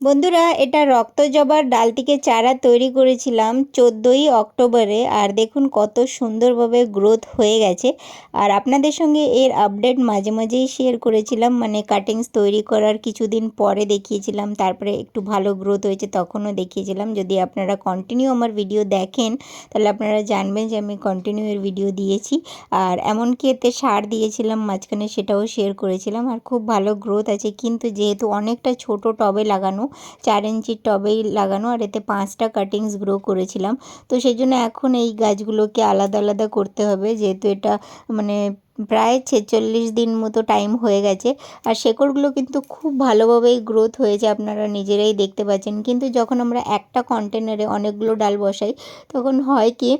বন্ধুরা, এটা রক্ত জবার ডাল থেকে চারা তৈরি করেছিলাম চোদ্দোই অক্টোবরে আর দেখুন কত সুন্দরভাবে গ্রোথ হয়ে গেছে। আর আপনাদের সঙ্গে এর আপডেট মাঝে মাঝেই শেয়ার করেছিলাম মানে কাটিংস তৈরি করার কিছুদিন পরে দেখিয়েছিলাম, তারপরে একটু ভালো গ্রোথ হয়েছে তখনও দেখিয়েছিলাম। যদি আপনারা কন্টিনিউ আমার ভিডিও দেখেন, তাহলে আপনারা জানবেন যে আমি কন্টিনিউ এর ভিডিও দিয়েছি। আর এমনকি এতে সার দিয়েছিলাম মাঝখানে, সেটাও শেয়ার করেছিলাম। আর খুব ভালো গ্রোথ আছে, কিন্তু যেহেতু অনেকটা ছোট টবে লাগানো চার ইঞ্চির টবেই লাগানো আর এতে পাঁচটা কাটিংস গ্রো করেছিলাম। তো সেই জন্য এখন এই গাছগুলোকে আলাদা আলাদা করতে হবে, যেহেতু এটা মানে প্রায় ছেচল্লিশ দিন মতো টাইম হয়ে গেছে। আর শেকড়গুলো কিন্তু খুব ভালোভাবেই গ্রোথ হয়েছে, আপনারা নিজেরাই দেখতে পাচ্ছেন। কিন্তু যখন আমরা একটা কন্টেনারে অনেকগুলো ডাল বসাই, তখন হয় কি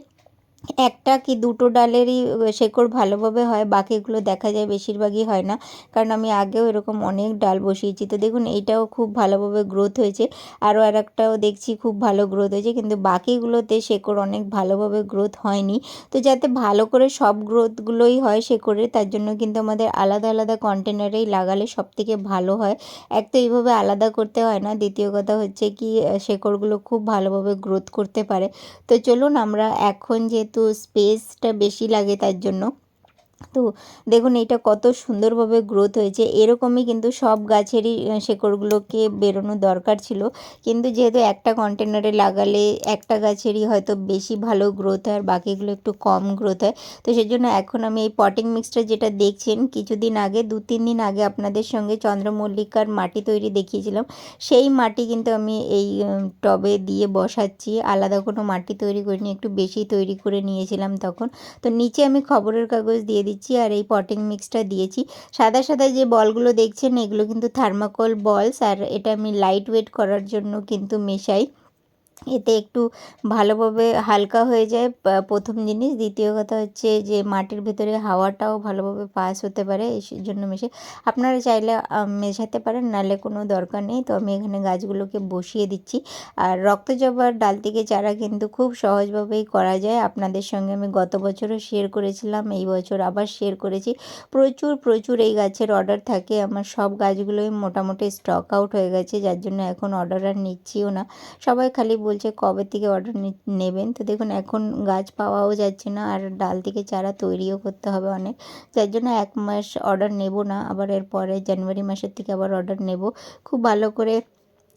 একটা কি দুটো ডালেরই শেকড় ভালোভাবে হয়, বাকিগুলো দেখা যায় বেশিরভাগই হয় না। কারণ আমি আগেও এরকম অনেক ডাল বসিয়েছি। তো দেখুন এইটাও খুব ভালোভাবে গ্রোথ হয়েছে। আরও আর একটাও দেখছি খুব ভালো গ্রোথ হয়েছে। কিন্তু বাকিগুলোতে শেকড় অনেক ভালোভাবে গ্রোথ হয়নি। তো যাতে ভালো করে সব গ্রোথগুলোই হয় শেকড়ের, তার জন্য কিন্তু আমাদের আলাদা আলাদা কন্টেনারেই লাগালে সব থেকে ভালো হয়। এক তো এইভাবে আলাদা করতে হয় না। দ্বিতীয় কথা হচ্ছে কি শেকড়গুলো খুব ভালোভাবে গ্রোথ করতে পারে। তো চলুন আমরা এখন যেহেতু স্পেসটা বেশি লাগে তার জন্য। তো দেখুন, এটা কত সুন্দরভাবে গ্রোথ হয়েছে। এরকমই কিন্তু সব গাছেরই শেকড়গুলোকে বেরোনো দরকার ছিল। কিন্তু যেহেতু একটা কন্টেনারে লাগালে একটা গাছেরই হয়তো বেশি ভালো গ্রোথ হয় আর বাকিগুলো একটু কম গ্রোথ হয়। তো সেই জন্য এখন আমি এই পটিং মিক্সটা যেটা দেখছেন, কিছুদিন আগে, দু তিন দিন আগে আপনাদের সঙ্গে চন্দ্রমল্লিকার মাটি তৈরি দেখিয়েছিলাম। সেই মাটি কিন্তু আমি এই টবে দিয়ে বসাচ্ছি। আলাদা কোনো মাটি তৈরি করিনি, একটু বেশি তৈরি করে নিয়েছিলাম তখন। তো নিচে আমি খবরের কাগজ দিয়ে দিচ্ছি আর এই পটিং মিক্সটা দিয়েছি। সাদা সাদা যে বলগুলো দেখছেন, এগুলো কিন্তু থার্মাকোল বলস আর এটা আমি লাইট ওয়েট করার জন্য কিন্তু মেশাই। এতে একটু ভালোভাবে হালকা হয়ে যায় প্রথম জিনিস। দ্বিতীয় কথা হচ্ছে যে, মাটির ভেতরে হাওয়াটাও ভালোভাবে পাস হতে পারে, এই জন্য মেশে। আপনারা চাইলে মেশাতে পারেন, নাহলে কোনো দরকার নেই। তো আমি এখানে গাছগুলোকে বসিয়ে দিচ্ছি। আর রক্তজবার ডাল থেকে চারা কিন্তু খুব সহজভাবেই করা যায়। আপনাদের সঙ্গে আমি গত বছরও শেয়ার করেছিলাম, এই বছর আবার শেয়ার করেছি। প্রচুর প্রচুর এই গাছের অর্ডার থাকে। আমার সব গাছগুলোই মোটামুটি স্টক আউট হয়ে গেছে, যার জন্য এখন অর্ডার আর নিচ্ছিও না। সবাই খালি বলছে কবে থেকে অর্ডার নেবেন? তো দেখুন, এখন গাছ পাওয়াও যাচ্ছে না, আর ডাল থেকে চারা তৈরিও করতে হবে অনেক। যার জন্য এক মাস অর্ডার নেব না, আবার এরপরে জানুয়ারি মাসের থেকে আবার অর্ডার নেব। খুব ভালো করে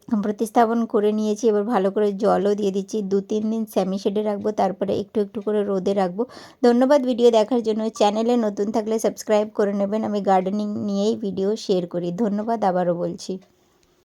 প্রতিস্থাপন করে নিয়েছি, এবার ভালো করে জলও দিয়ে দিচ্ছি। দু, তিন দিন স্যামি শেডে রাখব, তারপরে একটু একটু করে রোদে রাখব। ধন্যবাদ ভিডিও দেখার জন্য। চ্যানেলে নতুন থাকলে সাবস্ক্রাইব করে নেবেন। আমি গার্ডেনিং নিয়েই ভিডিও শেয়ার করি। ধন্যবাদ, আবারও বলছি।